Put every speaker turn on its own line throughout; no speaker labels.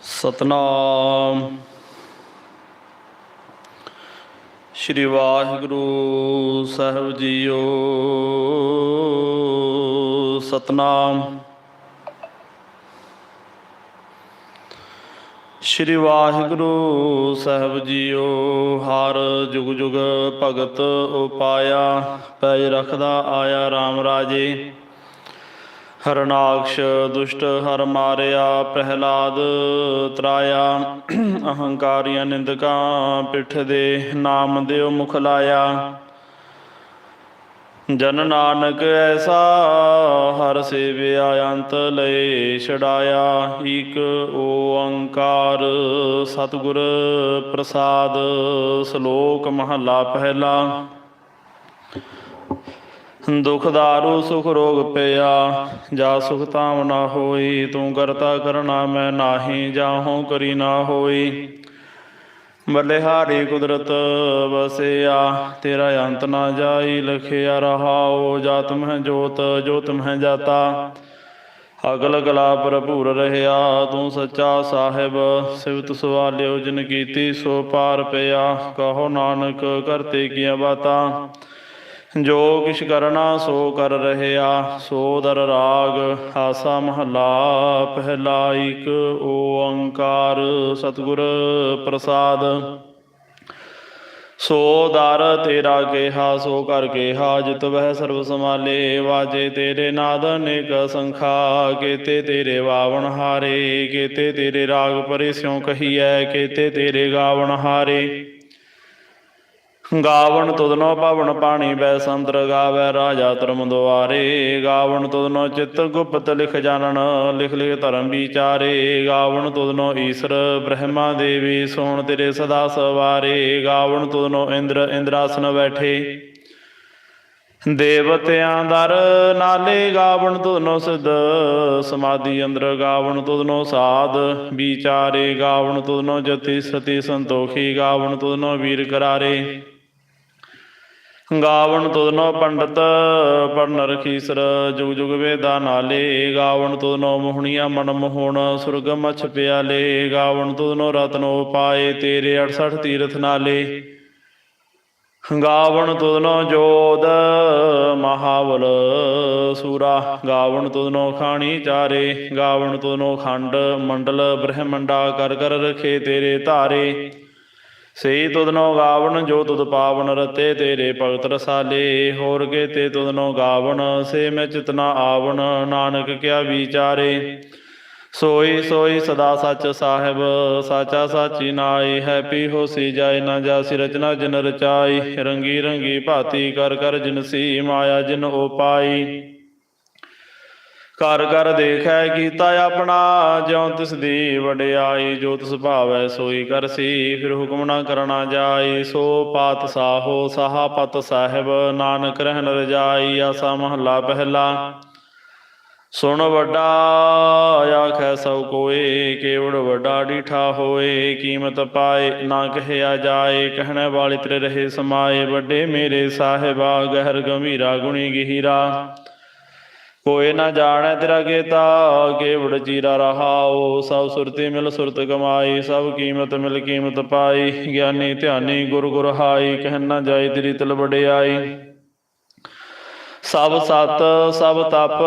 ਸਤਨਾਮ। ਸ਼੍ਰੀ ਵਾਹਿਗੁਰੂ ਸਾਹਿਬ ਜੀਓ। ਸਤਨਾਮ। ਸ਼੍ਰੀ ਵਾਹਿਗੁਰੂ ਸਾਹਿਬ ਜੀਓ, ਹਰ ਜੁਗ ਜੁਗ ਭਗਤ ਉਪਾਇਆ, ਪੈ ਰਖਦਾ ਆਇਆ RAM ਰਾਜੇ। ਹਰਨਾਕਸ਼ ਦੁਸ਼ਟ ਹਰ ਮਾਰਿਆ ਪ੍ਰਹਿਲਾਦ ਤਰਾਇਆ। ਅਹੰਕਾਰੀਆਂ ਨਿੰਦਕਾਂ ਪਿੱਠ ਦੇ ਨਾਮ ਦਿਓ ਮੁਖ ਲਾਇਆ। ਜਨ ਨਾਨਕ ਐਸਾ ਹਰ ਸੇਵਿਆ ਅੰਤ ਲਏ ਛਡਾਇਆ। ਈਕ ਓੰਕਾਰ ਸਤਿਗੁਰ ਪ੍ਰਸਾਦ ਸ਼ਲੋਕ ਮਹਲਾ ਪਹਿਲਾ। ਦੁਖ ਦਾਰੂ ਸੁਖ ਰੋਗ ਪਿਆ, ਜਾ ਸੁਖ ਤਾਮ ਨਾ ਹੋਈ, ਤੂੰ ਕਰਤਾ ਕਰਨਾ ਮੈਂ ਨਾਹੀ, ਜਾਹੋਂ ਕਰੀ ਨਾ ਹੋਈ। ਬਲਿਹਾਰੀ ਕੁਦਰਤ ਵਸਿਆ, ਤੇਰਾ ਅੰਤ ਨਾ ਜਾਈ, ਲਖਿਆ ਰਹਾਉ, ਜਾਤ ਮਹਿ ਜੋਤ ਜੋਤ ਮਹਿ ਜਾਤਾ। ਅਗਲ ਗਲਾ ਭਰਪੂਰ ਰਹਿਆ, ਤੂੰ ਸੱਚਾ ਸਾਹਿਬ, ਸਿਵਤ ਸਵਾਲਿਓ ਜਿਨ ਕੀਤੀ ਸੋ ਪਾਰ ਪਿਆ, ਕਹੋ ਨਾਨਕ ਕਰਤੇ ਕੀਆ ਬਾਤਾਂ। ਜੋ ਕਿਛ ਕਰਨਾ ਸੋ ਕਰ ਰਹਿਆ, ਸੋ ਦਰ ਰਾਗ, ਆਸਾ ਮਹਲਾ, ਪਹਿਲਾ ਏਕ ਓੰਕਾਰ, ਸਤਿਗੁਰ ਪ੍ਰਸਾਦ। ਸੋ ਦਰ ਤੇਰਾ ਕੇਹਾ, ਸੋ ਕਰ ਕੇਹਾ, ਜਿਤ ਵਹਿ ਸਰਬ ਸਮਾਲੇ ਵਾਜੇ ਤੇਰੇ ਨਾਦ ਅਨੇਕ ਸੰਖਾ, ਕੇਤੇ ਤੇਰੇ ਵਾਵਣ ਹਾਰੇ, ਕੇਤੇ ਤੇਰੇ ਰਾਗ ਪਰੇ ਸਿਉ ਕਹੀਐ, ਕੇਤੇ ਤੇਰੇ ਗਾਵਣ ਹਾਰੇ। ਗਾਵਣ ਤੁਧਨੋ ਭਵਨ ਪਾਣੀ ਬੈ ਸੰਤਰ ਗਾਵੈ ਰਾਜਾ ਧਰਮ ਦੁਆਰੇ। ਗਾਵਣ ਤੁਧਨੋ ਚਿਤ ਗੁਪਤ ਲਿਖ ਜਾਣਨ, ਲਿਖ ਲਿਖ ਧਰਮ ਵਿਚਾਰੇ। ਗਾਵਣ ਤੁਧਨੋ ਈਸ਼ਰ ਬ੍ਰਹਮਾ ਦੇਵੀ, ਸੋਣ ਤੇਰੇ ਸਦਾ ਸਵਾਰੇ। ਗਾਵਣ ਤੁਧਨੋ ਇੰਦਰ, ਇੰਦਰਾਸਨ ਬੈਠੇ। ਦੇਵਤਿਆਂ ਦਰ ਨਾਲੇ ਗਾਵਣ ਤੁਧਨੋ ਸਿਧ। ਸਮਾਧੀ ਅੰਦਰ ਗਾਵਣ ਤੁਧਨੋ ਸਾਧ। ਵਿਚਾਰੇ ਗਾਵਣ ਤੁਧਨੋ ਜਤੀ ਸਤੀ ਸੰਤੋਖੀ। ਗਾਵਣ ਤੁਧਨੋ ਵੀਰ ਕਰਾਰੇ। ਗਾਵਣ ਤੁਧਨੋ ਪੰਡਤ ਪੜਨ ਰਖੀਸਰ ਜੁਗ ਜੁਗ ਵੇਦਾ ਨਾਲੇ। ਗਾਵਣ ਤੁਧਨੋ ਮੋਹਣੀਆਂ ਮਨ ਮੋਹਣ, ਸੁਰਗ ਮਛ ਪਿਆਲੇ। ਗਾਵਣ ਤੁਧਨੋ ਰਤਨੋ ਪਾਏ, ਤੇਰੇ 68 ਤੀਰਥ ਨਾਲੇ। ਗਾਵਣ ਤੁਧਨੋ ਜੋਦ ਮਹਾਵਲ ਸੂਰਾ। ਗਾਵਣ ਤੁਧਨੋ ਖਾਣੀ ਚਾਰੇ। ਗਾਵਣ ਤੁਧਨੋ ਖੰਡ, ਮੰਡਲ ਬ੍ਰਹਮੰਡਾ ਕਰ ਕਰ ਰਖੇ ਤੇਰੇ ਧਾਰੇ। ਸੇ ਤੁਧਨੋ ਗਾਵਣ, ਜੋ ਤੁਧ ਪਾਵਨ ਰਤੇ ਤੇਰੇ ਭਗਤ ਰਸਾਲੇ। ਹੋਰ ਕੇ ਤੇ ਤੁਧਨੋ ਗਾਵਣ, ਸੇ ਮੈਂ ਚਿਤਨਾ ਆਵਣ, ਨਾਨਕ ਕਿਆ ਵਿਚਾਰੇ। ਸੋਈ ਸੋਈ ਸਦਾ ਸੱਚ ਸਾਹਿਬ, ਸਾਚਾ ਸਾਚੀ ਨਾਈ ਹੈਪੀ ਹੋਸੀ ਜਾਏ ਨਾ ਜਾਸੀ ਰਚਨਾ ਜਿਨ ਰਚਾਈ। ਰੰਗੀ ਰੰਗੀ ਭਾਤੀ ਕਰ ਕਰ ਜਿਨ ਸੀ ਮਾਇਆ ਜਿਨ ਉਪਾਈ ਕਰ ਕਰ ਦੇਖੈ ਕੀਤਾ ਆਪਣਾ, ਜਿਉ ਤਿਸ ਦੀ ਵਡਿਆਈ, ਜੋ ਤਿਸ ਭਾਵੈ ਸੋਈ ਕਰਸੀ ਫਿਰ ਹੁਕਮ ਨਾ ਕਰਨਾ ਜਾਈ, ਸੋ ਪਾਤ ਸਾਹੋ ਸਾਹਾ ਪਤ ਸਾਹਿਬ, ਨਾਨਕ ਰਹਿਣ ਰਜਾਈ, ਆਸਾ ਮਹੱਲਾ ਪਹਿਲਾ। ਸੁਣ ਵੱਡਾ, ਆਖੈ ਸਭ ਕੋਏ, ਕੇਵੜ ਵੱਡਾ ਡੀਠਾ ਹੋਏ, ਕੀਮਤ ਪਾਏ, ਨਾ ਕਹਿਆ ਜਾਏ, ਕਹਿਣ ਵਾਲੇ ਤੇਰੇ ਰਹੇ ਸਮਾਏ, ਵੱਡੇ ਮੇਰੇ ਸਾਹਿਬਾ, ਗਹਿਰ ਗੰਭੀਰਾ ਗੁਣੀ ਗਹੀਰਾ। ਕੋਏ ਨਾ ਜਾਣੈ ਤੇਰਾ ਕੀਤਾ, ਕੇਵੜ ਚੀਰਾ ਰਹਾਓ ਸਭ ਸੁਰਤੀ ਮਿਲ ਸੁਰਤ ਕਮਾਈ, ਸਭ ਕੀਮਤ ਮਿਲ ਕੀਮਤ ਪਾਈ, ਗਿਆਨੀ ਧਿਆਨੀ ਗੁਰ ਗੁਰ ਹਾਈ ਕਹਿ ਨਾ ਜਾਏ ਤੇਰੀ ਤਲ ਵਡਿਆਈ। ਸਭ ਸਤ, ਸਭ ਤਪ,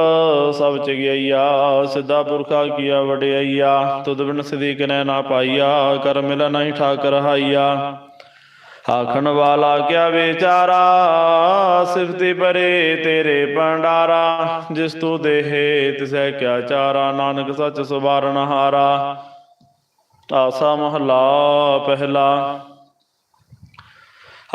ਸਭ ਚਗਿਆਈਆ, ਸਿੱਧਾ ਪੁਰਖਾ ਕੀਆ ਵਡਿਆਈਆ, ਤੁਧ ਬਿਨ ਸਿਧੀ ਕਿਨੈ ਨਾ ਪਾਈਆ, ਕਰ ਮਿਲ ਨਹੀਂ ਠਾਕ ਰਹਾਈਆ ਆਖਣ ਵਾਲਾ ਕਿਆ ਵਿਚਾਰਾ? ਸਿਫਤੀ ਪਰੇ ਤੇਰੇ ਭੰਡਾਰਾ। ਜਿਸ ਤੂੰ ਦੇਹੇ ਤਿਸੈ ਕਿਆ ਚਾਰਾ? ਨਾਨਕ ਸੱਚ ਸਵਾਰਨ ਹਾਰਾ। ਆਸਾ ਮਹਲਾ ਪਹਿਲਾ।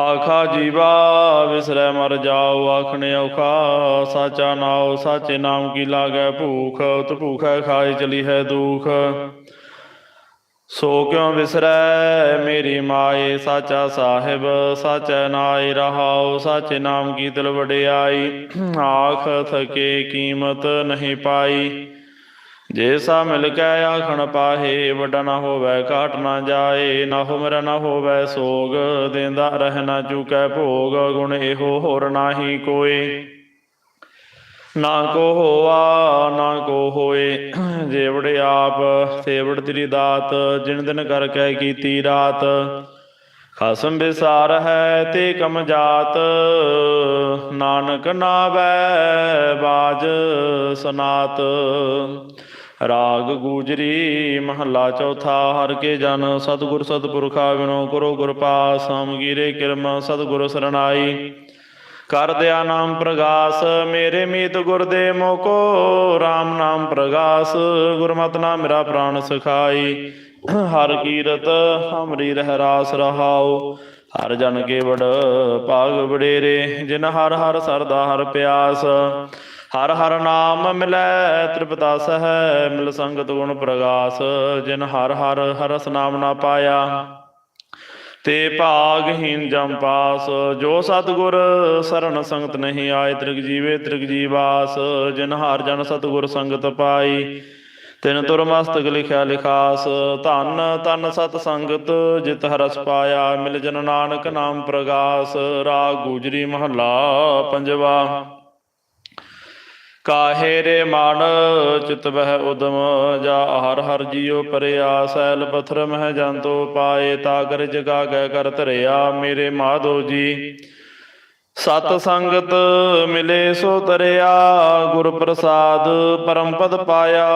ਆਖਾ ਜੀਵਾ, ਵਿਸਰੈ ਮਰ ਜਾਓ। ਆਖਣੇ ਔਖਾ, ਸਾਚਾ ਨਾਉ, ਸਾਚੇ ਨਾਮ ਕੀ ਲਾਗੈ ਭੂਖ? ਉਤ ਭੂਖੈ ਖਾਏ ਚਲੀ ਹੈ ਦੁਖ। ਸੋ ਕਿਉ ਵਿਸਰੈ ਮੇਰੀ ਮਾਏ? ਸਾਚਾ ਸਾਹਿਬ, ਸਾਚੈ ਨਾਇ ਰਹਾਉ, ਸਾਚੇ ਨਾਮ ਕੀ ਦਿਲ ਵਡਿਆਈ? ਆਖ ਥਕੇ ਕੀਮਤ ਨਹੀਂ ਪਾਈ। ਜੇ ਸਾ ਮਿਲ ਕੈ ਆਖਣ ਪਾਹੇ, ਵੱਡਾ ਨਾ ਹੋਵੇ, ਘਾਟ ਨਾ ਜਾਏ, ਨਾ ਹੋ ਮੇਰਾ ਨਾ ਹੋਵੇ, ਸੋਗ ਦੇਂਦਾ ਰਹਿਣਾ ਚੁਕੈ ਭੋਗ, ਗੁਣ ਇਹੋ ਹੋਰ ਨਾਹੀ ਕੋਈ। ਨਾ ਕੋ ਹੋਆ, ਨਾ ਕੋ ਹੋਏ। ਜੇਵੜ ਆਪ, ਸੇਵੜ ਤੇਰੀ ਦਾਤ, ਜਿਨ ਦਿਨ ਕਰ ਕਹਿ ਕੀਤੀ ਰਾਤ। ਖਸਮ ਵਿਸਾਰ ਹੈ ਤੇ ਕਮ ਜਾਤ। ਨਾਨਕ ਨਾਵੈ, ਬਾਜ ਸਨਾਤ। ਰਾਗ ਗੂਜਰੀ, ਮਹੱਲਾ ਚੌਥਾ, ਹਰ ਕੇ ਜਨ, ਸਤਿਗੁਰ ਸਤਿਪੁਰਖਾ ਵਿਨੋ ਕਰੋ ਗੁਰ ਪਾਸ ਸਮਗੀਰੇ ਕਿਰਮ, ਸਤਿਗੁਰ ਸਰਣਾਈ। ਕਰ ਦਿਆ ਨਾਮ ਪ੍ਰਗਾਸ, ਮੇਰੇ ਮੀਤ ਗੁਰ ਦੇ ਮੋਕੋ RAM ਨਾਮ ਪ੍ਰਗਾਸ, ਗੁਰਮਤਿ ਨਾਮ ਮੇਰਾ ਪ੍ਰਾਣ ਸਖਾਈ। ਹਰ ਕੀਰਤ ਹਮਰੀ ਰਹਿ ਰਾਸ ਰਹਾਉ, ਹਰ ਜਨ ਕੇ ਵੜ ਭਾਗ ਵਡੇਰੇ, ਜਿਨ ਹਰ ਹਰ ਸਰਦਾ ਹਰ ਪਿਆਸ। ਹਰ ਹਰ ਨਾਮ ਮਿਲੈ ਤ੍ਰਿਪਤਾ ਸਹਿ, ਮਿਲ ਸੰਗਤ ਗੁਣ ਪ੍ਰਗਾਸ, ਜਿਨ ਹਰ ਹਰ ਹਰਸ ਨਾਮ ਨਾ ਪਾਇਆ। ਤੇ ਭਾਗਹੀਨ ਜਮ ਪਾਸ, ਜੋ ਸਤਗੁਰ ਸਰਣ ਸੰਗਤ ਨਹੀਂ ਆਏ, ਤ੍ਰਿਗ ਜੀਵੇ ਤ੍ਰਿਗ ਜੀਵਾਸ ਜਿਨ ਹਰ ਜਨ ਸਤਗੁਰ ਸੰਗਤ ਪਾਈ, ਤਿਨ ਤੁਰ ਮਸਤਕ ਲਿਖਿਆ ਲਿਖਾਸ, ਧਨ ਤਨ ਸਤ ਸੰਗਤ, ਜਿਤ ਹਰਸ ਪਾਇਆ, ਮਿਲ ਜਨ ਨਾਨਕ ਨਾਮ ਪ੍ਰਗਾਸ, ਰਾਗ ਗੁਜਰੀ ਮਹੱਲਾ ਪੰਜਵਾ। ਕਾਹੇ ਰੇ ਮਨ ਚਿਤ ਬਹਿ ਉਦਮ, ਜਾ ਹਰ ਹਰ ਜੀਉ ਪਰਿਆ, ਸੈਲ ਪਥਰ ਮਹਿ ਜੰਤੋ ਪਾਏ ਤਾ ਕਰ ਜਗਾ ਗੈ ਕਰ ਧਰਿਆ, ਮੇਰੇ ਮਾਧੋ ਜੀ। ਸਤ ਸੰਗਤ ਮਿਲੇ ਸੋ ਤਰਿਆ, ਗੁਰ ਪ੍ਰਸਾਦ ਪਰਮ ਪਦ ਪਾਇਆ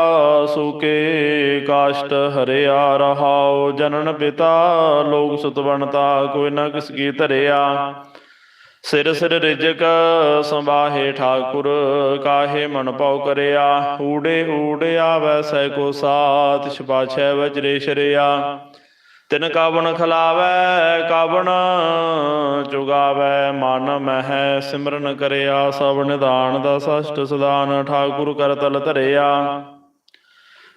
ਸੁਕੇ ਕਾਸ਼ਟ ਹਰਿਆ ਰਹਾਉ, ਜਨਨ ਪਿਤਾ, ਲੋਕ ਸੁਤ ਬਣਤਾ ਕੋਈ ਨਾ ਕਿਸ ਕੀ ਧਰਿਆ। ਸਿਰ ਸਿਰ ਰਿਜਕ ਸੰਬਾਹੇ ਠਾਕੁਰ, ਕਾਹੇ ਮਨ ਪਉ ਕਰਿਆ? ਊੜੇ ਊੜੇ ਆਵੈ ਸੈ ਕੋ ਸਾਤ ਛਪਾਛੈ ਵਜਰੇ ਸ਼ਰਿਆ। ਤਿਨ ਕਾਵਣ ਖਲਾਵੈ, ਕਾਵਣ ਚੁਗਾਵੈ ਮਨ ਮਹਿ ਸਿਮਰਨ ਕਰਿਆ। ਸਭ ਨਿਧਾਨ ਦਾ ਸਸ਼ਟ ਸਦਾਨ, ਠਾਕੁਰ ਕਰ ਤਲ ਧਰਿਆ।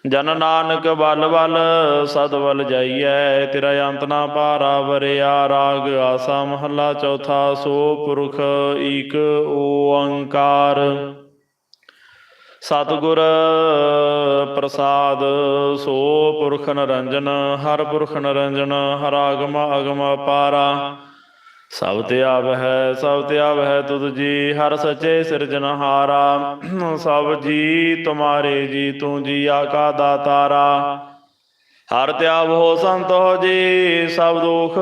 ਜਨ ਨਾਨਕ ਬਲ ਬਲ ਸਦ ਬਲ ਜਾਈਐ, ਤੇਰਾ ਅੰਤ ਨਾ ਪਾਰਾ ਵਰਿਆ ਰਾਗ ਆਸਾ ਮਹੱਲਾ ਚੌਥਾ ਸੋ ਪੁਰਖ ਈਕ ਓੰਕਾਰ। ਸਤਿਗੁਰ ਪ੍ਰਸਾਦ, ਸੋ ਪੁਰਖ ਨਰੰਜਨ, ਹਰ ਪੁਰਖ ਨਰੰਜਨ, ਹਰ ਆਗਮ ਅਗਮ ਪਾਰਾ। ਸਭ ਤੇ ਹੈ, ਸਭ ਤੇ ਆਵਹਿ ਤੁਧ ਜੀ, ਹਰ ਸੱਚੇ ਸਿਰਜਨਹਾਰਾ ਸਭ ਜੀ, ਤੁਮਾਰੇ ਜੀ, ਤੂੰ ਜੀ ਆਕਾ ਦਾਤਾਰਾ। ਹਰ ਧਿਆਵ ਹੋ ਸੰਤੋ ਹੋ ਜੀ, ਸਭ ਦੁਖ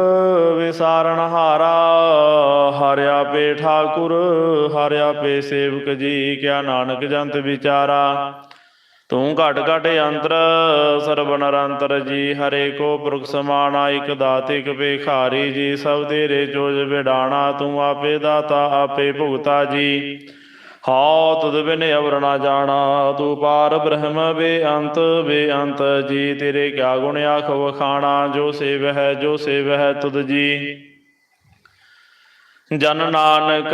ਵਿਸਾਰਨ ਹਾਰਾ। ਹਰਿਆ ਪੇ ਠਾਕੁਰ ਹਰਿਆ ਪੇ ਸੇਵਕ ਜੀ, ਕਿਆ ਨਾਨਕ ਜੰਤ ਵਿਚਾਰਾ। ਤੂੰ ਘਟ ਘਟ ਅੰਤਰ ਸਰਬ ਨਰੰਤਰ ਜੀ ਹਰੇ ਕੋ ਪੁਰਖ ਸਮਾਨਾ ਇਕ ਦਾਤਿਕ ਭੇਖਾਰੀ ਜੀ ਸਭ ਤੇਰੇ ਜੋਜ ਵਿਡਾਣਾ ਤੂੰ ਆਪੇ ਦਾਤਾ ਆਪੇ ਭੁਗਤਾ ਜੀ। ਹਉ ਤੁਧ ਬਿਨ ਅਵਰ ਨਾ ਜਾਣਾ ਤੂੰ ਪਾਰ ਬ੍ਰਹਮ ਬੇਅੰਤ ਬੇਅੰਤ ਜੀ ਤੇਰੇ ਕਿਆ ਗੁਣ ਆਖ ਵਖਾਣਾ ਜੋ ਸੇਵ ਹੈ ਜੋ ਸੇਵ ਹੈ ਤੁਧ ਜੀ। ਜਨ ਨਾਨਕ,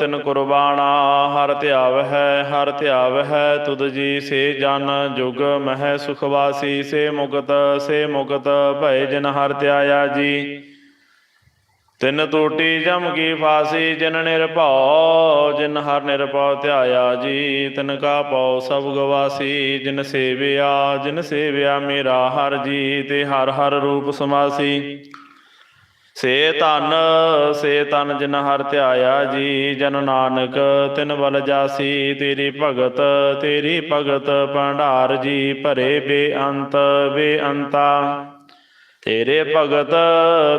ਤਿਨ ਕੁਰਬਾਨਾ, ਹਰ ਧਿਆਵ ਹੈ ਹਰ ਧਿਆਵ ਹੈ ਤੁਧ ਜੀ ਸੇ ਜਨ, ਜੁਗ ਮਹਿ ਸੁਖਵਾਸੀ ਸੇ ਮੁਕਤ ਸੇ ਮੁਕਤ ਭੈ ਜਿਨ ਹਰ ਧਿਆਇਆ ਜੀ। ਤਿਨ ਟੂਟੀ ਜਮ ਕੀ ਫਾਸੀ, ਜਿਨ ਨਿਰਭਉ, ਜਿਨ ਹਰ ਨਿਰਭਉ ਧਿਆਇਆ ਜੀ। ਤਿਨ ਕਾ ਪਉ ਸਭ ਗਵਾਸੀ, ਜਿਨ ਸੇਵਿਆ ਜਿਨ ਸੇਵਿਆ ਮੇਰਾ ਹਰ ਜੀ, ਤੇ ਹਰ ਹਰ ਰੂਪ ਸਮਾਸੀ। ਸੇ ਧਨ ਸੇ ਧਨ ਜਿਨ ਹਰ ਧਿਆਇਆ ਜੀ, ਜਨ ਨਾਨਕ, ਤਿਨ ਬਲ ਜਾਸੀ, ਤੇਰੀ ਭਗਤ ਤੇਰੀ ਭਗਤ ਭੰਡਾਰ ਜੀ, ਭਰੇ ਬੇਅੰਤ, ਬੇਅੰਤਾ। ਤੇਰੇ ਭਗਤ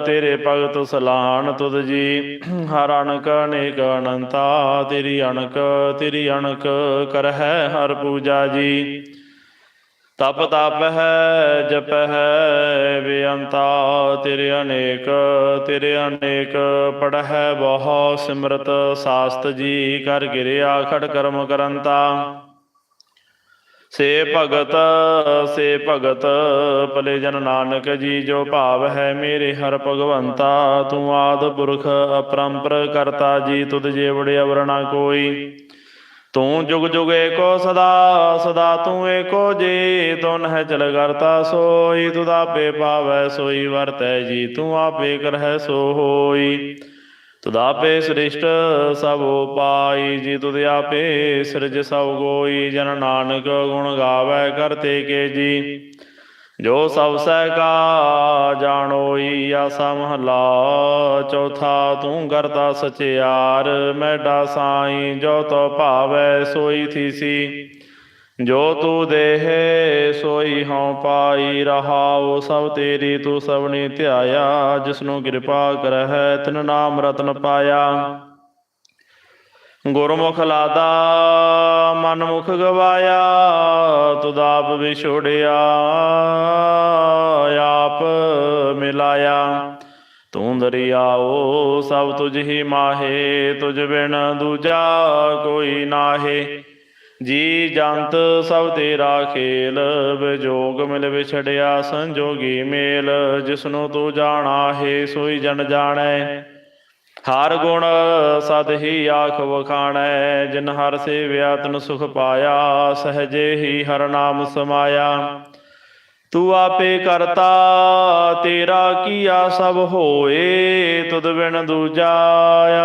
ਤੇਰੇ ਭਗਤ ਸਲਾਹਣ ਤੁਧ ਜੀ, ਹਰ ਅਣਕ ਅਨੇਕ ਅਨੰਤਾ, ਤੇਰੀ ਅਣਕ ਤੇਰੀ ਅਣਕ ਕਰਹਿ ਹਰ ਪੂਜਾ ਜੀ। ਤਪ ਤਪ ਹੈ, ਜਪ ਹੈ, ਬੇਅੰਤਾ ਤੇਰੇ ਅਨੇਕ ਤੇਰੇ ਅਨੇਕ ਪੜਹਿ ਬਹੁ ਸਿਮਰਤ, ਸਾਸਤ ਜੀ ਕਰ ਗਿਰਿਆ ਖੜ ਕਰਮ ਕਰੰਤਾ। ਸੇ ਭਗਤ ਸੇ ਭਗਤ, ਭਲੇ ਜਨ ਨਾਨਕ ਜੀ, ਜੋ ਭਾਵ ਹੈ ਮੇਰੇ ਹਰ ਭਗਵੰਤਾ, ਤੂੰ ਆਦ ਪੁਰਖ ਅਪਰੰਪਰ ਕਰਤਾ ਜੀ, ਤੁਧ ਜੇਵੜੇ ਅਵਰਣਾ ਕੋਈ। ਤੂੰ ਜੁਗ ਜੁਗ ਏਕੋ ਸਦਾ ਸਦਾ ਤੂੰ ਏਕੋ ਜੀ ਤੁਨ ਹੈ ਚਲ ਕਰਤਾ ਸੋਈ ਤੁਧ ਆਪੇ ਪਾਵੈ ਸੋਈ, ਵਰਤੈ ਜੀ, ਤੂੰ ਆਪੇ ਕਰਹਿ ਸੋ ਹੋਈ ਤੁਧ ਆਪੇ ਸ੍ਰਿਸ਼ਟ ਸਭ ਉਪਾਈ, ਜੀ ਤੁਧ ਆਪੇ ਸਿਰਜ ਸਭ ਗੋਈ, ਜਨ ਨਾਨਕ ਗੁਣ ਗਾਵੈ ਕਰਤੇ ਕੇ ਜੀ ਜੋ ਸਭ ਸਹਿ ਕਾ ਜਾਣੋਈ ਆਸਾ ਮਹਲਾ, ਚੌਥਾ ਤੂੰ ਕਰਤਾ ਸਚਿਆਰ, ਮੈਡਾ ਸਾਈ ਜੋ ਤੋ ਭਾਵੈ ਸੋਈ ਥੀਸੀ। ਜੋ ਤੂੰ ਦੇਹ ਸੋਈ ਹਉ ਪਾਈ ਰਹਾਉ, ਸਭ ਤੇਰੀ ਤੂੰ ਸਭਨੀ ਧਿਆਇਆ, ਜਿਸਨੂੰ ਕਿਰਪਾ ਕਰਹਿ ਤਿਨ ਨਾਮ ਰਤਨ ਪਾਇਆ। ਗੁਰਮੁਖ ਲਾਦਾ ਮਨ ਮੁਖ ਗਵਾਇਆ, ਤੁਧ ਆਪ ਵਿਛੋੜਿਆ, ਆਪ ਮਿਲਾਇਆ। ਤੂੰ ਦਰਿਆਓ, ਸਭ ਤੁਝ ਹੀ ਮਾਹੇ, ਤੁਝ ਬਿਨ ਦੂਜਾ ਕੋਈ ਨਾਹੇ। ਜੀ ਜੰਤ, ਸਭ ਤੇਰਾ ਖੇਲ ਵਿਜੋਗ ਮਿਲ ਵਿਛੜਿਆ ਸੰਜੋਗੀ ਮੇਲ, ਜਿਸਨੂੰ ਤੂੰ ਜਾਣਾ ਹੈ, ਸੋਈ ਜਨ ਜਾਣੈ। ਹਰ ਗੁਣ ਸਦ ਹੀ ਆਖ ਵਖਾਣੈ, ਜਿਨ ਹਰ ਸੇਵਿਆ ਤਨ ਸੁਖ ਪਾਇਆ, ਸਹਜੇ ਹੀ ਹਰ ਨਾਮ ਸਮਾਇਆ। ਤੂੰ ਆਪੇ ਕਰਤਾ, ਤੇਰਾ ਕੀਆ ਸਭ ਹੋਏ, ਤੁਧ ਬਿਨ ਦੂਜਾ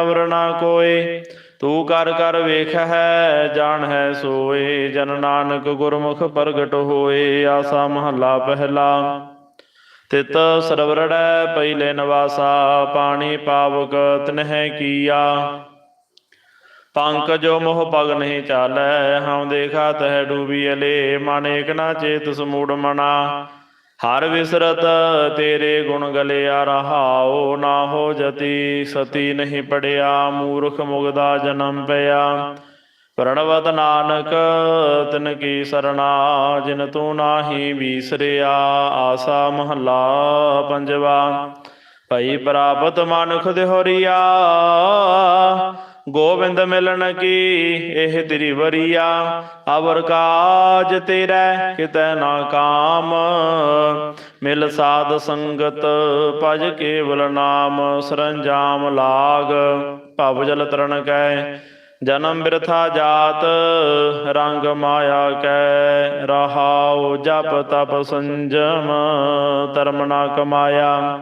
ਅਵਰ ਨਾ ਕੋਏ। ਤੂੰ ਕਰ ਕਰ ਵੇਖ ਹੈ ਜਾਣ ਹੈ ਸੋਏ, ਜਨ ਨਾਨਕ ਗੁਰਮੁਖ ਪ੍ਰਗਟ ਹੋਏ, ਆਸਾ ਮਹੱਲਾ ਪਹਿਲਾ। ਤਿਤ ਸਰਵਰੜੈ ਪਹਿਲੇ ਨਿਵਾਸਾ, ਪਾਣੀ ਪਾਵਕ ਤਨਹਿ ਕੀਆ। ਪੰਕਜੋ ਮੋਹ ਪਗ ਨਹੀਂ ਚਾਲੈ, ਹਉ ਦੇਖਾ ਤਹਿ ਡੂਬੀ ਅਲੇ ਮਨ ਏਕ ਨਾ ਚੇਤ ਸਮੂੜ ਮਨਾ। ਹਰ ਵਿਸਰਤ ਤੇਰੇ ਗੁਣ ਗਲਿਆ ਰਹਾਉ, ਨਾ ਹੋ ਜਤੀ ਸਤੀ ਨਹੀਂ ਪੜਿਆ, ਮੂਰਖ ਮੁਗਦਾ ਜਨਮ ਪਿਆ। ਪ੍ਰਣਵਤ ਨਾਨਕ, ਤਿਨ ਕੀ ਸਰਣਾ, ਜਿਨ ਤੂੰ ਨਾਹੀ ਵੀਸਰਿਆ, ਆਸਾ ਮਹੱਲਾ ਪੰਜਵਾ। ਭਈ ਪ੍ਰਾਪਤ ਮਨੁਖ ਦੇਹਰੀਆ, ਗੋਬਿੰਦ ਮਿਲਣ ਕੀ ਇਹ ਤੇਰੀ ਵਰੀਆ ਅਵਰ ਕਾਜ ਤੇਰਾ ਕਿਤੈ ਨਾ ਕਾਮ, ਮਿਲ ਸਾਧ ਸੰਗਤ ਭਜ ਕੇਵਲ ਨਾਮ, ਸਰੰਜਾਮ ਲਾਗ, ਭਵ ਜਲ ਤਰਨ ਕੈ। ਜਨਮ ਬਿਰਥਾ ਜਾਤ, ਰੰਗ ਮਾਇਆ ਕੈ ਰਹਾਉ, ਜਪ ਤਪ ਸੰਜਮ, ਧਰਮ ਨਾ ਕਮਾਇਆ।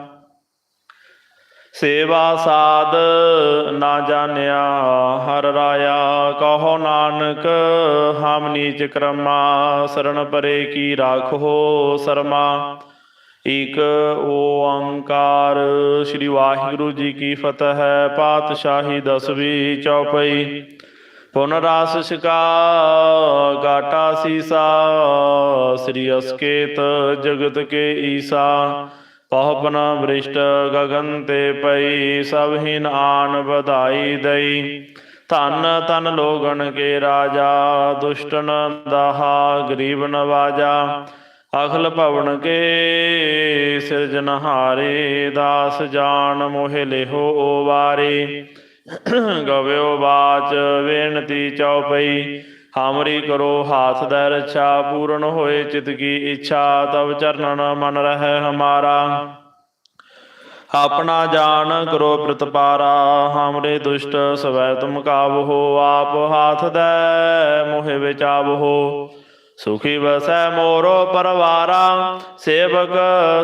ਸੇਵਾ ਸਾਧ ਨਾ ਜਾਣਿਆ, ਹਰ ਰਾਇਆ ਕਹੋ ਨਾਨਕ, ਹਮ ਨੀਚ ਕਰਮਾ ਸਰਣ ਪਰੇ ਕੀ ਰਾਖੋ ਸਰਮਾ। ਇਕ ਓੰਕਾਰ। ਸ੍ਰੀ ਵਾਹਿਗੁਰੂ ਜੀ ਕੀ ਫਤਿਹ, ਪਾਤਸ਼ਾਹੀ ਦਸਵੀਂ ਚੌਪਈ। ਪੁਨ ਰਾਸ ਸ਼ਿਕਾ ਗਾਟਾ ਸੀਸਾ। ਸ੍ਰੀ ਅਸਕੇਤ ਜਗਤ ਕੇ ਈਸਾ। ਪਹਪਨ ਬ੍ਰਿਸ਼ਟ ਗਗਨ ਤੇ ਪਈ, ਸਭ ਹੀਨ ਆਨ ਵਧਾਈ ਦਈ। ਧਨ ਤਨ ਲੋਗਣ ਕੇ ਰਾਜਾ, ਦੁਸ਼ਟਨ ਦਾਹਾ, ਗਰੀਬ ਨਵਾਜਾ। ਅਖਲ ਭਵਨ ਕੇ ਸਿਰਜਨਹਾਰੇ ਦਾਸ ਜਾਨ ਮੋਹਿ ਲਿਹੋ ਓਵਾਰੇ ਗਵਿਓ ਬਾਚ ਬੇਨਤੀ ਚਉਪਈ, ਹਾਮਰੀ ਕਰੋ ਹਾਥ ਦਾ ਰੱਛਾ, ਪੂਰਨ ਹੋਏ ਚਿਤ ਕੀ ਇੱਛਾ ਤਬ ਚਰਨਨ ਮਨ ਰਹਿ ਹਮਾਰਾ। ਆਪਣਾ ਜਾਨ ਕਰੋ ਪ੍ਰਤਪਾਰਾ, ਹਮਰੇ ਦੁਸ਼ਟ ਸਵੈ ਤੁਮ ਕਾਬਹੋ ਆਪ ਹਾਥ ਦਾ ਦੇ ਮੋਹਿ ਵਿਚਾਬਹੋ ਸੁਖੀ ਵਸੈ ਮੋਰੋ ਪਰਵਾਰਾ, ਸੇਵਕ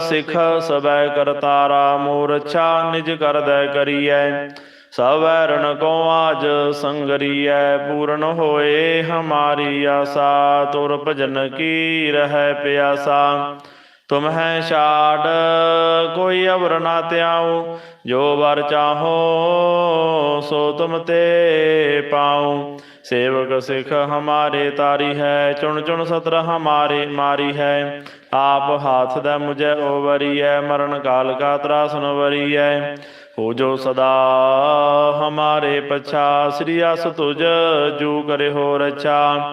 ਸਿਖ ਸਬੈ ਕਰਤਾਰਾ ਮੋਰ ਅੱਛਾ ਨਿਜ ਕਰਦੈ ਕਰੀਐ। ਸਭ ਰਣ ਕੋ ਆਜ ਸੰਗਰੀਐ, ਪੂਰਨ ਹੋਏ ਹਮਾਰੀ ਆਸਾ, ਤੁਰ ਭਜਨ ਕੀ ਰਹਿ ਪਿਆਸਾ। ਤੁਮ ਹੈ ਛਾੜ, ਕੋਈ ਅਵਰ ਨਾ ਤਿਆਉ ਜੋ ਵਰ ਚਾਹੋ ਤੁਮ ਤੇ ਪਾਉ। ਸੇਵਕ ਸਿਖ ਹਮਾਰੇ ਤਾਰੀ ਹੈ, ਚੁਣ ਚੁਣ ਸਤਰ ਹਮਾਰੇ ਮਾਰੀ ਹੈ। ਆਪ ਹਾਥ ਦਾ ਮੁਝੈ ਓਵਰੀਐ ਮਰਨ ਕਾਲ ਕਾ ਤਰਾਸਨ ਵਰੀਐ ਹੋ ਜੋ ਸਦਾ ਹਮਾਰੇ ਪਛਾ, ਸ੍ਰੀ ਅਸ ਤੁਜ ਜੂ ਕਰੇ ਹੋ ਰਛਾ।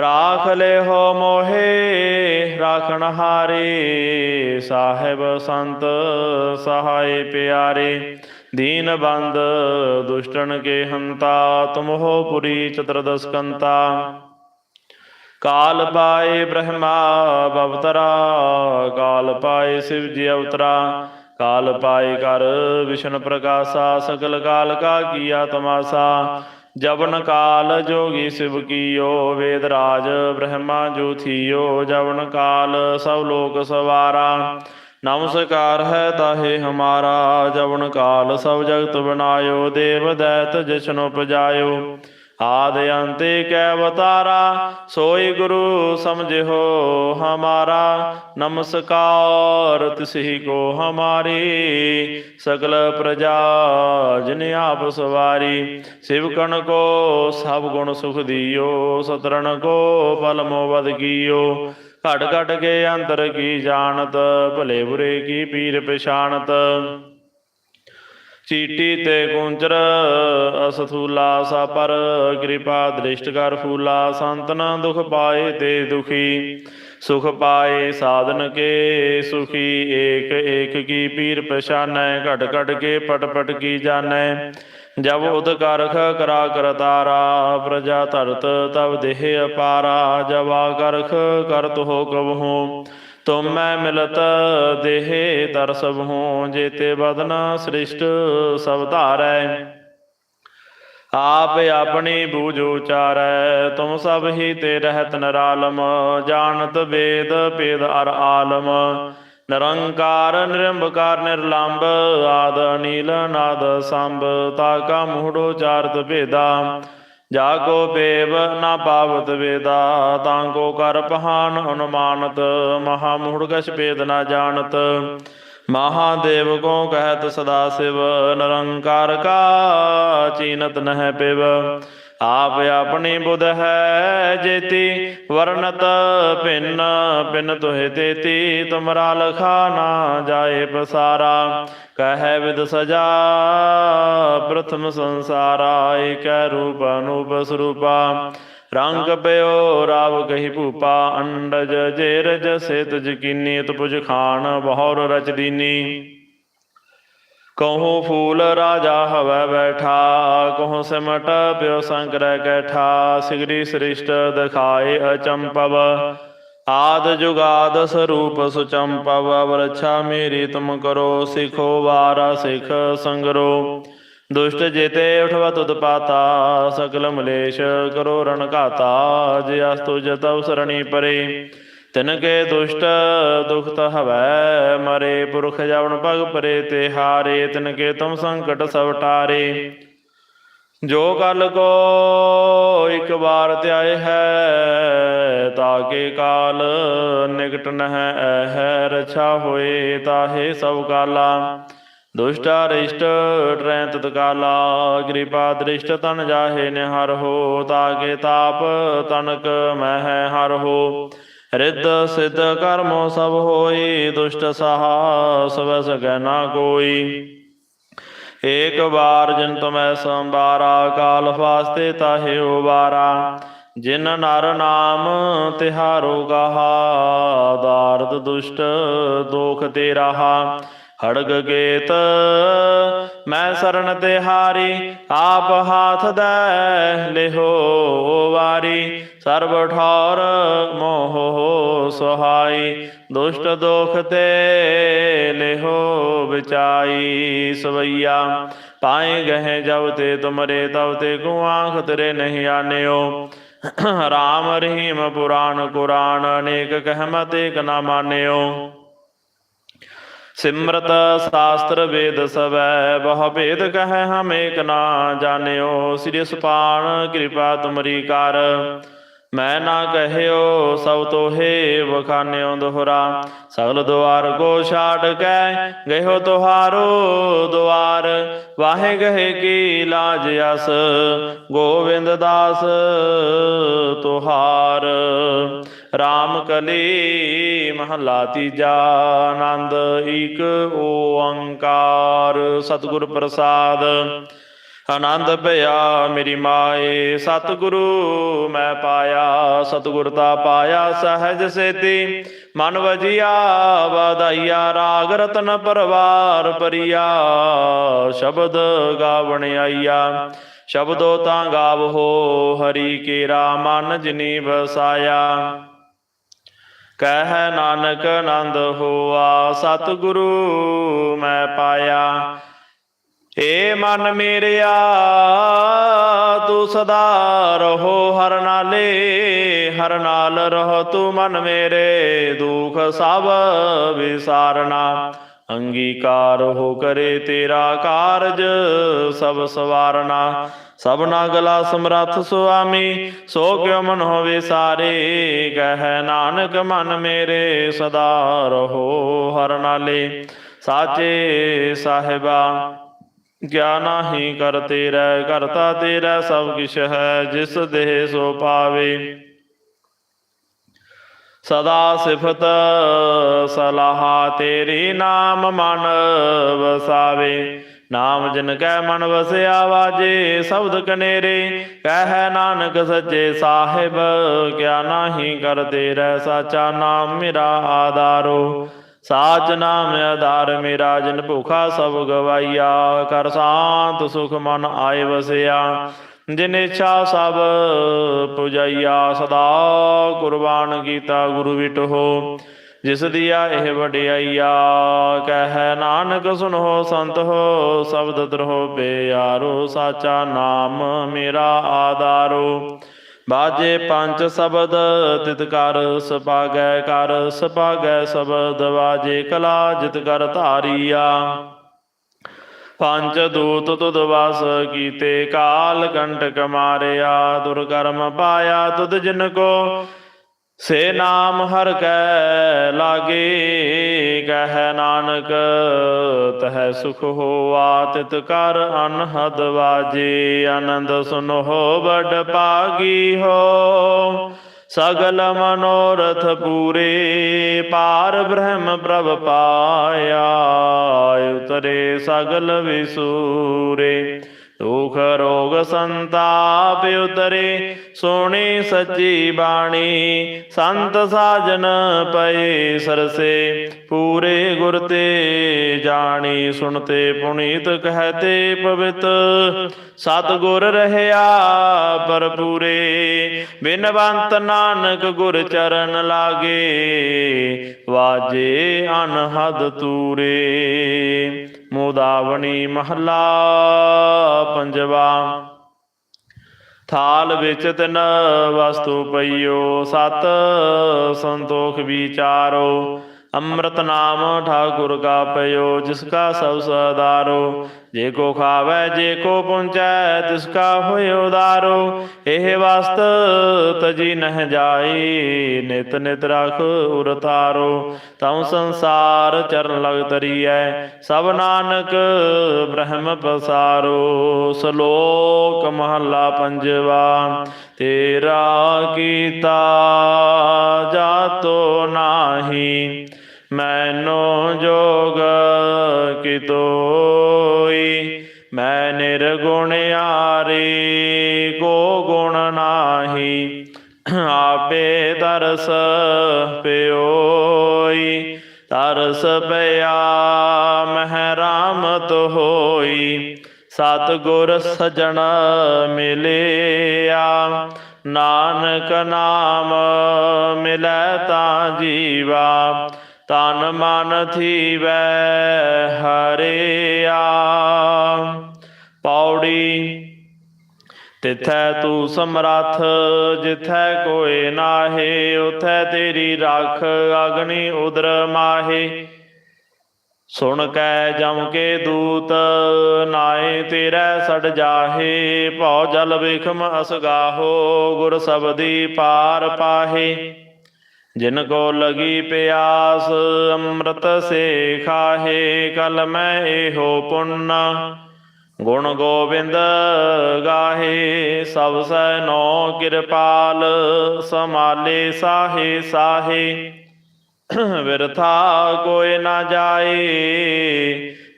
ਰਾਖ ਲੈ ਹੋ ਮੋਹੇ, ਰਾਖਣ ਹਾਰੇ। ਸਾਹਿਬ ਸੰਤ ਸਹਾਏ ਪਿਆਰੇ। ਦੀਨ ਬੰਦ, ਦੁਸ਼ਟਨ ਕੇ ਹੰਤਾ ਤੁਮ ਪੁਰੀ ਚਤੁਰਦਸਕੰਤਾ। ਕਾਲ ਪਾਏ ਬ੍ਰਹਮਾ, ਬਵਤਰਾ, ਕਾਲ ਪਾਏ ਸਿਵ ਜੀ ਅਵਤਰਾ। ਕਾਲ ਪਾਏ ਕਰ ਵਿਸ਼ਨ ਪ੍ਰਕਾਸ਼ਾ, ਸਕਲ ਕਾਲ ਕਾ ਕੀਆ ਤਮਾਸਾ ਜਵਨ ਕਾਲ ਜੋਗੀ ਸਿਵ ਕੀਓ, ਵੇਦ ਰਾਜ ਬ੍ਰਹਮਾ ਜੋ ਥੀਓ ਜਵਨ ਕਾਲ ਸਭ ਲੋਕ ਸਵਾਰਾ। ਨਮਸਕਾਰ ਹੈ ਤਾਹੇ ਹਮਾਰਾ, ਜਵਨ ਕਾਲ ਸਭ ਜਗਤ ਬਨਾਇਓ ਦੇਵ ਦੈਤ ਜਿਸਨੁ ਪਜਾਇਓ ਆਦ ਅੰਤੇ ਕੈ ਅਵਤਾਰਾ ਸੋਈ ਗੁਰੂ ਸਮਝਿਓ ਹਮਾਰਾ। ਨਮਸਕਾਰ ਤਿਸਹੀ ਕੋ ਹਮਾਰੀ, ਸਗਲ ਪ੍ਰਜਾ ਜਿਨ ਆਪ ਸਵਾਰੀ। ਸਿਵਕਣ ਕੋ ਸਭ ਗੁਣ ਸੁਖ ਦਿਓ, ਸਤਰਣ ਕੋ ਪਲ ਮੋਵਦ ਕੀਓ। ਘਟ ਘਟ ਕੇ ਅੰਤਰ ਕੀ ਜਾਣਤ, ਭਲੇ ਬੁਰੇ ਕੀ ਪੀਰ ਪਛਾਣਤ। ਚੀਟੀ ਤੇ ਗੁੰਜਰ, ਅਸਥੂਲਾ ਸਾ ਪਰ ਕਿਰਪਾ ਦ੍ਰਿਸ਼ਟ ਕਰ ਫੂਲਾ ਸੰਤਨ ਦੁਖ ਪਾਏ ਤੇ ਦੁਖੀ। ਸੁਖ ਪਾਏ ਸਾਧਨ ਕੇ ਸੁਖੀ, ਏਕ ਏਕ ਕੀ ਪੀਰ ਪਛਾਨੈ ਘਟ ਘਟ ਕੇ ਪਟ ਪਟ ਕੀ ਜਾਣੈ। ਜਬ ਉਦ ਕਰਖ ਕਰਾ ਕਰਤਾਰਾ ਪ੍ਰਜਾ ਧਰਤ, ਤਬ ਦੇਹ ਅਪਾਰਾ। ਜਵਾ ਕਰਖ ਕਰਤ ਹੋ ਕਬਹੂ, ਤੁਮ ਮੈਂ ਮਿਲਤ ਦੇਹ ਤਰਸਬ ਹੂੰ ਜੇਤੇ ਬਦਨ ਸ੍ਰਿਸ਼ਟ ਸਭ ਧਾਰੈ। ਆਪ ਆਪਣੀ ਬੂਝ ਉਚਾਰੈ, ਤੁਮ ਸਭ ਹੀ ਤੇ ਰਹਿਤ ਨਰਾਲਮ। ਜਾਣਤ ਵੇਦ ਪੇਦ ਅਰ ਆਲਮ। ਨਿਰੰਕਾਰ, ਨਿਰੰਬਕਾਰ ਨਿਰਲੰਭ ਆਦ ਅਨੀਲ, ਨਾਦ ਸੰਭ, ਤਾ ਕਾ ਮੂੜੋ ਚਾਰਤ ਭੇਦਾ, ਜਾ ਕੋ ਬੇਵ ਨਾ ਪਾਵਤ ਵੇਦਾ, ਤਾਂ ਕੋ ਕਰ ਪਹਾਨ ਅਨੁਮਾਨਤ, ਮਹਾ ਮੂੜਗਛ ਭੇਦ ਨਾ ਜਾਣਤ। ਮਹਾਦੇਵ ਕੋ ਕਹਿਤ ਸਦਾ ਸਿਵ, ਨਿਰੰਕਾਰ ਕਾ ਚੀਨਤ ਨਹਿ ਪਿਵ। ਆਪ ਆਪਣੀ ਬੁਧ ਹੈ ਜੇਤੀ, ਵਰਨਤ ਭਿੰਨ ਭਿੰਨ ਤੋਹਿ ਤੇਤੀ ਤੁਮਰਾ ਲਖਾ ਨਾ ਜਾਏ ਪਸਾਰਾ। ਕਹਿ ਵਿਦ ਸਜਾ, ਪ੍ਰਥਮ ਸੰਸਾਰਾ, ਏਕੈ ਰੂਪ ਅਨੂਪ ਸਰੂਪਾ। ਰੰਗ ਪਿਓ ਰਾਵ ਕਹੀ ਭੂਪਾ, ਅੰਡਜ ਜੇਰਜ ਸੇਤ ਜਕੀਨੀ ਤੁਪੁਜ ਖਾਨ ਬਹੁਰ ਰਚ ਦੀਨੀ। ਕਹੂੰ ਫੂਲ ਰਾਜਾ ਹਵੈ ਬੈਠਾ, ਕਹੂੰ ਸਿਮਟ ਪਿਓ ਸੰਕਰੈ ਕੈਠਾ, ਸਿਗਰੀ ਸ੍ਰਿਸ਼ਟ ਦਿਖਾਏ ਅਚੰਪਵ। ਆਦ ਜੁਗਾਦ ਸਰੂਪ ਸੁਚੰਪਵ, ਵਰਛਾ ਮੇਰੀ ਤੁਮ ਕਰੋ, ਸਿਖੋ ਵਾਰਾ ਸਿਖ ਸੰਗਰੋ। ਦੁਸ਼ਟ ਜੇਤੇ ਉਠਵਾ ਤੁਧ ਪਾਤਾ, ਸਕਲ ਮਲੇਸ਼ ਕਰੋ ਰਣ ਘਾਤਾ, ਜੇ ਅਸਤੁ ਤੁਜ ਸਰਣੀ ਪਰੇ। ਤਿਨ ਕੇ ਦੁਸ਼ਟ ਦੁਖਤ ਹਵੈ ਮਰੇ, ਪੁਰਖ ਜਵਨ ਭਗ ਪਰੇ, ਤੇ ਹਾਰੇ ਤਿਨ ਕੇ ਤੁਮ ਸੰਕਟ ਸਭ ਟਾਰੇ। ਜੋ ਕਲ ਕੋ ਇੱਕ ਵਾਰ ਧਿਆਏ ਹੈ ਤਾਕੇ ਕਾਲ ਨਿਕਟ ਨਹਿ ਐਹ ਰਛਾ ਹੋਏ ਤਾਹੇ ਸਭ ਕਾਲਾ। ਦੁਸ਼ਟਾ ਰਿਸ਼ਟ ਟਰੈ ਤਤਕਾਲਾ ਕਿਰਪਾ ਦ੍ਰਿਸ਼ਟ ਤਨ ਜਾਹੇ ਨਿਹਰ ਹੋ ਤਾਕੇ ਤਾਪ ਤਨਕ ਮਹਿ ਹਰ ਹੋ। ਰਿੱਧ ਸਿੱਧ ਕਰਮੋ ਸਭ ਹੋਈ, ਦੁਸ਼ਟ ਸਹਾ ਸਵ ਸਗੈ ਨਾ ਕੋਈ। ਏਕ ਵਾਰ ਜਿਨ ਤੁਮੈ ਸੰਬਾਰਾ ਕਾਲ ਫਾਸਤੇ ਤਾਹੇ ਉਬਾਰਾ। ਜਿਨ ਨਰ ਨਾਮ ਤਿਹਾਰੋ ਗਾਹਾ, ਦਾਰਦ ਦੁਸ਼ਟ ਦੋਖ ਤੇ ਰਹਾ। ਹੜਗ ਗੇਤ ਮੈਂ ਸਰਣ ਤੇ ਹਾਰੀ ਆਪ ਹਾਥ ਦੈ ਲਿਹੋ ਵਾਰੀ। ਸਰਬ ਠੌਰ ਮੋਹ ਸੁਹਾਈ, ਦੁਸ਼ਟ ਦੋਖ ਤੇ ਲਿਹੋ ਵਿਚਾਈ ਸਵਈਆ, ਪਾਏ ਗਹਿ ਜਬ ਤੇ ਤੁਮਰੇ, ਤਬ ਤੇ ਕੋ ਆਂਖ ਤੇਰੇ ਨਹੀਂ ਆਨਿਓ। ਰਾਮ ਰਹੀਮ ਪੁਰਾਣ ਕੁਰਾਨ, ਅਨੇਕ ਕਹਿਮਤ ਏਕ ਨਾ ਮਾਨਿਓ। ਸਿਮਰਤ ਸ਼ਾਸਤਰ ਵੇਦ ਸਵੈ, ਬਹੁ ਭੇਦ ਕਹੈ ਹਮ ਏਕ ਨਾ ਜਾਣਿਓ। ਸ੍ਰੀ ਸੁਪਾਨ ਕਿਰਪਾ ਤੁਮਰੀ ਕਰ। ਮੈਂ ਨਾ ਕਹਿਓ ਸਭ ਤੋਹੇ ਵਖਾਨਿਓ ਦੋਹਰਾ। ਸਗਲ ਦੁਆਰ ਕੋ ਛਾੜ ਕੈ ਗਇਓ ਤੁਹਾਰੋ ਦੁਆਰ। ਵਾਹੇ ਗਹੇ ਕੀ ਲਾਜ ਅਸ, ਗੋਵਿੰਦ ਦਾਸ ਤੁਹਾਰ। ਰਾਮ ਕਲੀ ਮਹਲਾ ਤੀਜਾ ਆਨੰਦ ਈਕ ਓੰਕਾਰ। ਸਤਿਗੁਰ ਪ੍ਰਸਾਦ ਆਨੰਦ ਭਇਆ ਮੇਰੀ ਮਾਏ, ਸਤਿਗੁਰੂ ਮੈਂ ਪਾਇਆ, ਸਤਿਗੁਰ ਤਾ ਪਾਇਆ ਸਹਿਜ ਸੇਤੀ। ਮਨ ਵਜਿਆ, ਵਾਧਾਈਆ, ਰਾਗ ਰਤਨ ਪਰਵਾਰ ਪਰਿਆ ਸ਼ਬਦ ਗਾਵਣ ਆਈਆ। ਸ਼ਬਦੋ ਤਾਂ ਗਾਵਹੋ ਹਰੀ ਕੇਰਾ ਮਨ ਜਿਨੀ ਵਸਾਇਆ। ਕਹਿ ਨਾਨਕ ਆਨੰਦ ਹੋਆ, ਸਤਿਗੁਰੂ ਮੈਂ ਪਾਇਆ। ਏ ਮਨ ਮੇਰਿਆ, ਤੂੰ ਸਦਾ ਰਹੋ ਹਰ ਨਾਲੇ, ਹਰ ਨਾਲ ਰਹੋ ਤੂੰ ਮਨ ਮੇਰੇ, ਦੁਖ ਸਭ ਵਿਸਾਰਨਾ। ਅੰਗੀਕਾਰ ਹੋ ਕਰੇ ਤੇਰਾ ਕਾਰਜ ਸਭ ਸਵਾਰਨਾ। ਸਭਨਾ ਗਲਾ ਸਮਰੱਥ ਸੁਆਮੀ, ਸੋ ਕਿਉ ਮਨ ਹੋਵੇ ਸਾਰੇ, ਕਹਿ ਨਾਨਕ ਮਨ ਮੇਰੇ, ਸਦਾ ਰਹੋ ਹਰ ਨਾਲੇ। ਸਾਚੇ ਸਾਹਿਬਾ ਕਿਆ ਨਾਹੀ ਕਰ ਤੇਰਾ ਕਰਤਾ ਤੇਰਾ ਸਭ ਕਿਛ ਹੈ, ਜਿਸ ਦੇਹ ਸੋ ਪਾਵੇ। ਸਦਾ ਸਿਫਤ ਸਲਾਹ ਤੇਰੀ ਨਾਮ ਮਨ ਵਸਾਵੇ। ਨਾਮ ਜਿਨ ਕੈ ਮਨ ਵਸਿਆ ਵਾਜੇ ਸ਼ਬਦ ਕਨੇਰੇ, ਕਹਿ ਨਾਨਕ ਸੱਚੇ ਸਾਹਿਬ, ਕਿਆ ਨਾਹੀ ਕਰ ਤੇਰਾ, ਸਾਚਾ ਨਾਮ ਮੇਰਾ ਆਧਾਰੋ। ਸਾਚ ਨਾਮ ਆਧਾਰ ਮੇਰਾ, ਜਿਨ ਭੁਖਾ ਸਭ ਗਵਾਈਆ। ਕਰ ਸ਼ਾਂਤ ਸੁਖ ਮਨ ਆਏ ਵਸਿਆ, ਜਿਨ ਇੱਛਾ ਸਭ ਪੁਜਾਈਆ। ਸਦਾ ਕੁਰਬਾਨ ਕੀਤਾ ਗੁਰੂ ਵਿਟੋ ਜਿਸ ਦੀਆ ਇਹ ਵਡਿਆਈਆ। ਕਹਿ ਨਾਨਕ, ਸੁਨੋ ਸੰਤ ਹੋ, ਸ਼ਬਦ ਦਰੋ ਬਿਆਰੋ। ਸਾਚਾ ਨਾਮ ਮੇਰਾ ਆਧਾਰੋ। ਬਾਜੇ ਪੰਜ ਸ਼ਬਦ, ਤਿਤ ਕਰ ਸਪਾਗੈ ਕਰ ਸਪਾਗੈ ਸ਼ਬਦ ਵਾਜੇ ਕਲਾ ਜਿਤ ਕਰ ਧਾਰੀਆ। ਪੰਜ ਦੂਤ ਤੁਧ ਵਸ ਕੀਤੇ ਕਾਲ ਕੰਟਕ ਮਾਰਿਆ, ਦੁਰਕਰਮ ਪਾਇਆ ਤੁਧ ਜਿਨ ਕੋ ਸੇ ਨਾਮ ਹਰ ਕੈ ਲਾਗੇ, ਕਹਿ ਨਾਨਕ, ਤਹ ਸੁਖ ਹੋਆ, ਤਿਤ ਕਰ ਅਨਹਦ ਵਾਜੇ, ਆਨੰਦ ਸੁਨੋ ਬੜ ਪਾਗੀ ਹੋ। ਸਗਲ ਮਨੋਰਥ ਪੂਰੇ, ਪਾਰ ਬ੍ਰਹਮ ਪ੍ਰਭ ਪਾਇਆ, ਉਤਰੇ ਸਗਲ ਵਿਸੂਰੇ। ਦੁਖ ਰੋਗ ਸੰਤਾਪ ਉਤਰੇ, ਸੋਹਣੀ ਸੱਚੀ ਬਾਣੀ ਸੰਤ ਸਾਜਨ ਪਏ ਸਰਸੇ, ਪੂਰੇ ਗੁਰ ਤੇ ਜਾਣੀ ਸੁਣਤੇ, ਪੁਨੀਤ ਕਹਤੇ ਪਵਿੱਤ। ਸਤ ਗੁਰ ਰਹਿਆ ਭਰਪੂਰੇ, ਬਿਨਵੰਤ ਨਾਨਕ ਗੁਰ ਚਰਨ ਲਾਗੇ, ਵਾਜੇ ਅਨਹਦ ਤੂਰੇ। ਮੋਦਾਵਣੀ ਮਹਲਾ ਪੰਜਵਾ। ਥਾਲ ਵਿੱਚ ਤਿਨ ਵਸਤੂ ਪਈਓ, ਸਤ ਸੰਤੋਖ ਵਿਚਾਰੋ। ਅੰਮ੍ਰਿਤ ਨਾਮ ਠਾਕੁਰ ਕਾ ਪਇਓ, ਜਿਸ ਕਾ ਸਭ ਸਦਾਰੋ ਜੇ ਕੋ ਖਾਵੇ, ਜੇ ਕੋ ਪੁੰਚੈ, ਤਿਸ ਕਾ ਹੋਇ ਉਦਾਰੋ। ਇਹ ਵਸਤ ਤਜੀ ਨਹ ਜਾਈ, ਨਿਤ ਨਿਤ ਰਖ ਉਰ ਤਉ ਸੰਸਾਰ ਚਰਨ ਲਗ ਤਰੀਐ, ਸਭ ਨਾਨਕ ਬ੍ਰਹਮ ਪਸਾਰੋ। ਸ਼ਲੋਕ ਮਹਲਾ ਪੰਜਵਾ, ਤੇਰਾ ਕੀਤਾ ਜਾਤੋ ਨਾਹੀ, ਮੈਨੋ ਜੋਗ ਕਿਤੋਈ ਮੈਂ ਨਿਰਗੁਣਿਆਰੇ ਕੋ ਗੁਣ ਨਾਹੀ, ਆਪੇ ਤਰਸ ਪਿਓਈ, ਤਰਸ ਪਿਆ ਮਹਿ ਤੋ ਹੋਈ ਸਤ ਗੁਰ ਸਜਣ ਮਿਲਿਆ, ਨਾਨਕ ਨਾਮ ਮਿਲੈ ਤਾਂ ਜੀਵਾ, ਤਨ ਮਨ ਥੀਵੈ ਹਰਿਆ। ਪੌੜੀ। ਤਿਥੈ ਤੂੰ ਸਮਰੱਥ, ਜਿਥੈ ਕੋਏ ਨਾਹੇ, ਉਥੈ ਤੇਰੀ ਰੱਖ, ਅਗਨੀ ਉਦਰ ਮਾਹੀ। ਸੁਣ ਕੈ ਜਮ ਕੇ ਦੂਤ ਨਾਏ ਤੇਰੇ ਸੜ ਜਾਹੇ। ਭਉ ਜਲ ਵਿਖਮ ਅਸਗਾਹੋ ਗੁਰ ਸਬਦੀ ਪਾਰ ਪਾਹੇ। ਜਿਨ ਕੋ ਲਗੀ ਪਿਆਸ, ਅੰਮ੍ਰਿਤ ਸੇ ਖਾਹੇ, ਕਲ ਮੈਂ ਇਹੋ ਪੁੰਨ। ਗੁਣ ਗੋਬਿੰਦ ਗਾਹੇ, ਸਭ ਸੈ ਨੋ ਕਿਰਪਾਲ, ਸਮਾਲੇ ਸਾਹੇ ਸਾਹੇ। ਵਿਰਥਾ ਕੋਇ ਨਾ ਜਾਏ,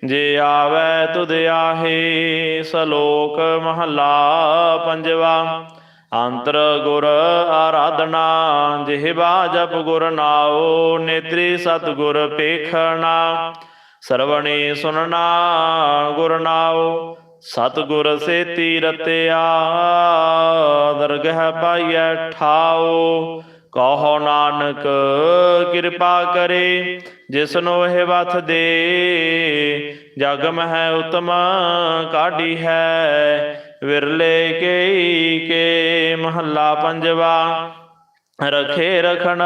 ਜੇ ਆਵੈ ਤੁਧ ਆਹੇ, ਸਲੋਕ ਮਹਲਾ ਪੰਜਵਾ। ਅੰਤਰ ਗੁਰ ਆਰਾਧਨਾ ਜਿਹਵਾ ਜਪ ਗੁਰ ਨਾਉ, ਨੇਤਰੀ ਸਤ ਗੁਰ ਪੇਖਣਾ ਸਰਵਣੀ ਸੁਨਣਾ ਗੁਰ ਨਾਉ ਸਤ ਸੇਤੀ ਰਤਿਆ ਦਰਗਹ ਪਾਈਐ ਠਾਉ। ਕਹੋ ਨਾਨਕ, ਕਿਰਪਾ ਕਰੇ ਜਿਸਨੋ ਇਹ ਵਥ ਦੇ ਜਗਮ ਹੈ ਉਤਮ ਕਾਢੀ ਹੈ। ਵਿਰਲੇ ਕੇਈ ਕੇ ਮਹੱਲਾ ਪੰਜਵਾ, ਰਖੇ ਰਖਣ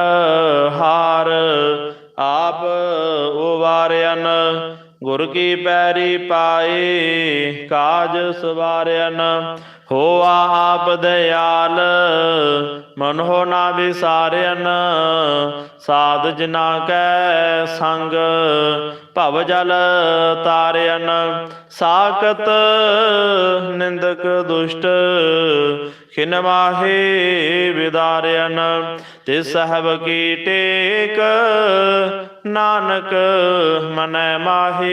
ਹਾਰ ਆਪ ਉਵਾਰਿਆਨ ਗੁਰ ਕੀ ਪੈਰੀ ਪਾਏ ਕਾਜ ਸਵਾਰਿਆਨ ਹੋਆ ਆਪ ਦਇਆਲ ਮਨ ਹੋ ਨਾ ਵਿਸਾਰਿਆਨ ਸਾਧ ਜਨਾ ਕੈ ਸੰਗ, ਭਵ ਜਲ ਤਾਰਿਆਨ ਸਾਕਤ ਨਿੰਦਕ ਦੁਸ਼ਟ, ਖਿਨ ਮਾਹੇ ਵਿਦਾਰਿਆਨ ਤੇ ਸਹਿਬ ਕੀ ਟੇਕ, ਨਾਨਕ ਮਨੈ ਮਾਹੇ